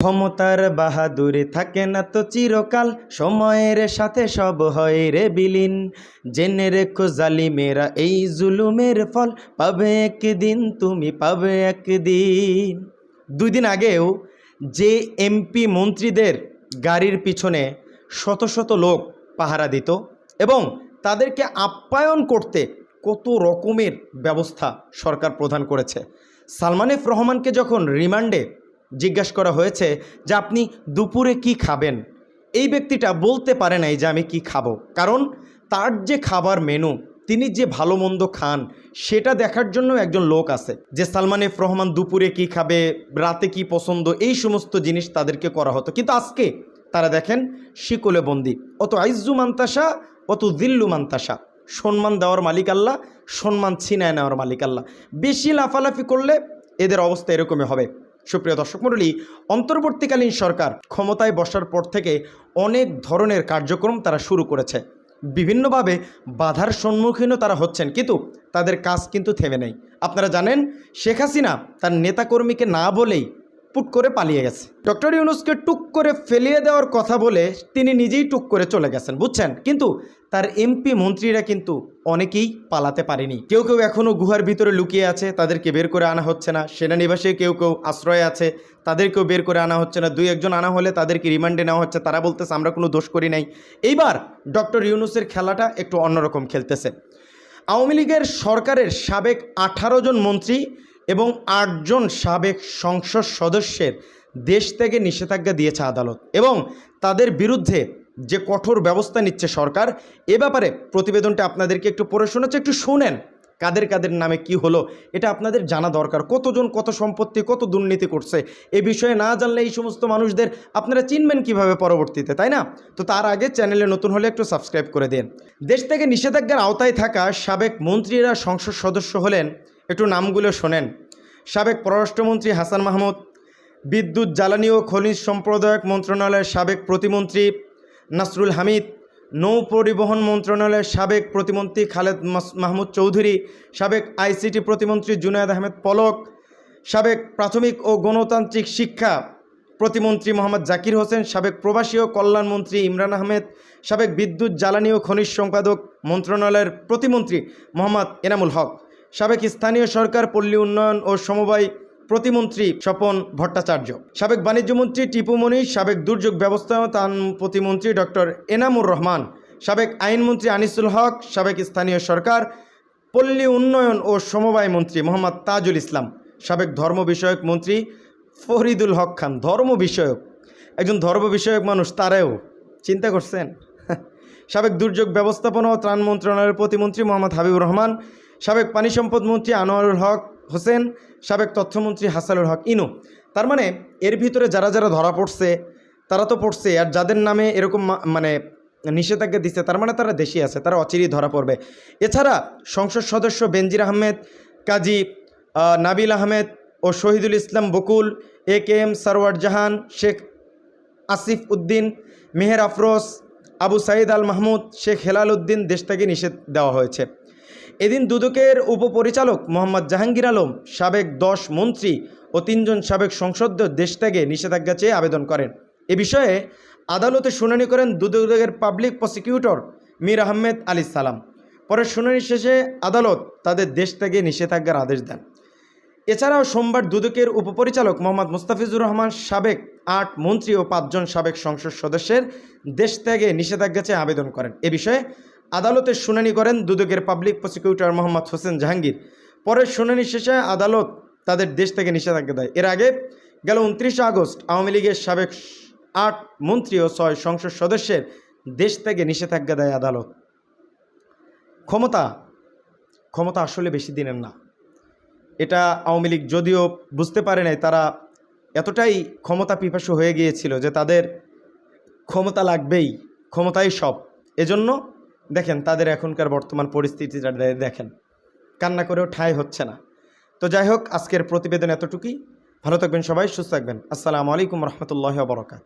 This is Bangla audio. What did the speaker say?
ক্ষমতার বাহাদুরে থাকে না তো চিরকাল, সময়ের সাথে সব হয় রে বিলীন। জেনে রেখো জালিমেরা এই জুলুমের ফল, পাবে একদিন, তুমি পাবে একদিন। দুই দিন আগেও যে এমপি মন্ত্রীদের গাড়ির পিছনে শত শত লোক পাহারা দিত এবং তাদেরকে আপ্যায়ন করতে কত রকমের ব্যবস্থা সরকার প্রদান করেছে। সালমানিফ রহমানকে যখন রিমান্ডে জিজ্ঞাসা করা হয়েছে যে আপনি দুপুরে কি খাবেন? এই ব্যক্তিটা বলতে পারে নাই যে আমি কি খাব। কারণ তার যে খাবার মেনু তিনি যে ভালো মন্দ খান, সেটা দেখার জন্য একজন লোক আছে যে সালমান এফ রহমান দুপুরে কি খাবে, রাতে কি পছন্দ, এই সমস্ত জিনিস তাদেরকে করা হতো। কিন্তু আজকে তারা দেখেন শিকলে বন্দি। অত আইজু মান্তাসা, অত দিল্লু মান্তাসা। সম্মান দেওয়ার মালিক আল্লাহ, সম্মান ছিনায় নেওয়ার মালিক আল্লাহ। বেশি লাফালাফি করলে এদের অবস্থা এরকমই হবে। সুপ্রিয় দর্শক মণ্ডলী, অন্তর্বর্তীকালীন সরকার ক্ষমতায় বসার পর থেকে অনেক ধরনের কার্যক্রম তারা শুরু করেছে। বিভিন্নভাবে বাধার সম্মুখীনও তারা হচ্ছেন, কিন্তু তাদের কাজ কিন্তু থেমে নেই। আপনারা জানেন, শেখ হাসিনা তার নেতাকর্মীকে না বলেই পুট করে পালিয়ে গেছে। ডক্টর ইউনুসকে টুক করে ফেলিয়ে দেওয়ার কথা বলে তিনি নিজেই টুক করে চলে গেছেন, বুঝছেন? কিন্তু তার এমপি মন্ত্রীরা কিন্তু অনেকেই পালাতে পারেনি। কেউ কেউ এখনও গুহার ভিতরে লুকিয়ে আছে, তাদেরকে বের করে আনা হচ্ছে না। সেনানিবাসে কেউ কেউ আশ্রয়ে আছে, তাদেরকেও বের করে আনা হচ্ছে না। দুই একজন আনা হলে তাদেরকে রিমান্ডে নেওয়া হচ্ছে, তারা বলতেছে, আমরা কোনো দোষ করি নাই। এইবার ডক্টর ইউনুসের খেলাটা একটু অন্যরকম খেলতেছে। আওয়ামী লীগের সরকারের সাবেক আঠারো জন মন্ত্রী এবং আটজন সাবেক সংসদ সদস্যের দেশ থেকে নিষেধাজ্ঞা দিয়েছে আদালত এবং তাদের বিরুদ্ধে যে কঠোর ব্যবস্থা নিচ্ছে সরকার, এ ব্যাপারে প্রতিবেদনটা আপনাদেরকে একটু পড়ে শোনাচ্ছে, একটু শুনেন কাদের কাদের নামে কি হলো, এটা আপনাদের জানা দরকার। কতজন কত সম্পত্তি, কত দুর্নীতি করছে, এ বিষয়ে না জানলে এই সমস্ত মানুষদের আপনারা চিনবেন কীভাবে পরবর্তীতে, তাই না? তো তার আগে চ্যানেলে নতুন হলে একটু সাবস্ক্রাইব করে দিন। দেশ থেকে নিষেধাজ্ঞার আওতায় থাকা সাবেক মন্ত্রীরা সংসদ সদস্য হলেন একটু নামগুলো শোনেন। সাবেক পররাষ্ট্রমন্ত্রী হাসান মাহমুদ, বিদ্যুৎ জ্বালানি ও খনিজ সম্প্রদায়ক মন্ত্রণালয়ের সাবেক প্রতিমন্ত্রী নাসরুল হামিদ, নৌ পরিবহন মন্ত্রণালয়ের সাবেক প্রতিমন্ত্রী খালেদ মাহমুদ চৌধুরী, সাবেক আইসিটি প্রতিমন্ত্রী জুনায়দ আহমেদ পলক, সাবেক প্রাথমিক ও গণতান্ত্রিক শিক্ষা প্রতিমন্ত্রী মোহাম্মদ জাকির হোসেন, সাবেক প্রবাসী ও কল্যাণমন্ত্রী ইমরান আহমেদ, সাবেক বিদ্যুৎ জ্বালানি ও খনিজ সম্পাদক মন্ত্রণালয়ের প্রতিমন্ত্রী মোহাম্মদ এনামুল হক। সাবেক স্থানীয় সরকার, পল্লী উন্নয়ন ও সমবায় প্রতিমন্ত্রী স্বপন ভট্টাচার্য। সাবেক বাণিজ্যমন্ত্রী টিপু মনি সাবেক দুর্যোগ ব্যবস্থাপনা প্রতিমন্ত্রী ডক্টর এনামুর রহমান, সাবেক আইনমন্ত্রী আনিসুল হক, সাবেক স্থানীয় সরকার, পল্লী উন্নয়ন ও সমবায় মন্ত্রী মোহাম্মদ তাজুল ইসলাম, সাবেক ধর্ম বিষয়ক মন্ত্রী ফরিদুল হক খান। ধর্ম বিষয়ক? একজন ধর্ম বিষয়ক মানুষ তারাও চিন্তা করছেন? সাবেক দুর্যোগ ব্যবস্থাপনা ও ত্রাণ মন্ত্রণালয়ের প্রতিমন্ত্রী মোহাম্মদ হাবিবুর রহমান সাবেক পানি সম্পদ মন্ত্রী আনোয়ারুল হক হোসেন, সাবেক তথ্যমন্ত্রী হাসানুল হক ইনু। তার মানে এর ভিতরে যারা যারা ধরা পড়ছে, তারা তো পড়ছে, আর যাদের নামে এরকম মানে নিষেধাজ্ঞা দিচ্ছে তার মানে তারা দেশি আছে, তারা অচিরেই ধরা পড়বে। এছাড়া সংসদ সদস্য বেনজির আহমেদ, কাজী নাবিল আহমেদ ও Shahidul Islam Bakul, A K M Sarwar Jahan, Sheikh Asif Uddin, Meher Afroz, Abu Sayeed Al Mahmud, Sheikh Helal Uddin দেশ থেকে নিষেধ দেওয়া হয়েছে। এদিন দুদকের উপপরিচালক মোহাম্মদ জাহাঙ্গীর আলম, সাবেক দশ মন্ত্রী ও তিনজন সাবেক সংসদ দেশ থেকে নিষেধাজ্ঞা চেয়ে আবেদন করেন। এ বিষয়ে আদালতে শুনানি করেন দুদকের পাবলিক প্রসিকিউটর মীর আহমেদ আলী সালাম। পরে শুনানি শেষে আদালত তাদের দেশ থেকে নিষেধাজ্ঞার আদেশ দেন। এছাড়াও সোমবার দুদকের উপপরিচালক মোহাম্মদ মুস্তাফিজুর রহমান, সাবেক আট মন্ত্রী ও পাঁচজন সাবেক সংসদ সদস্যের দেশ ত্যাগে নিষেধাজ্ঞা চেয়ে আবেদন করেন। এ বিষয়ে আদালতে শুনানি করেন দুদকের পাবলিক প্রসিকিউটর মোহাম্মদ হোসেন জাহাঙ্গীর। পরে শুনানি শেষে আদালত তাদের দেশ থেকে নিষেধাজ্ঞা দেয়। এর আগে গেল উনত্রিশে আগস্ট আওয়ামী লীগের সাবেক আট মন্ত্রী ও ছয় সংসদ সদস্যের দেশ থেকে নিষেধাজ্ঞা দেয় আদালত। ক্ষমতা ক্ষমতা আসলে বেশি দিনের না। এটা আওয়ামী লীগ যদিও বুঝতে পারে নাই, তারা এতটাই ক্ষমতা পিপাসু হয়ে গিয়েছিল যে তাদের ক্ষমতা লাগবেই, ক্ষমতাই সব। এজন্য দেখেন, তাদের এখনকার বর্তমান পরিস্থিতিটা দেখেন, কান্না করেও ঠাঁই হচ্ছে না। তো যাই হোক, আজকের প্রতিবেদন এতটুকুই। ভালো থাকবেন সবাই, সুস্থ থাকবেন। আসসালামু আলাইকুম রহমতুল্লাহ বরকাত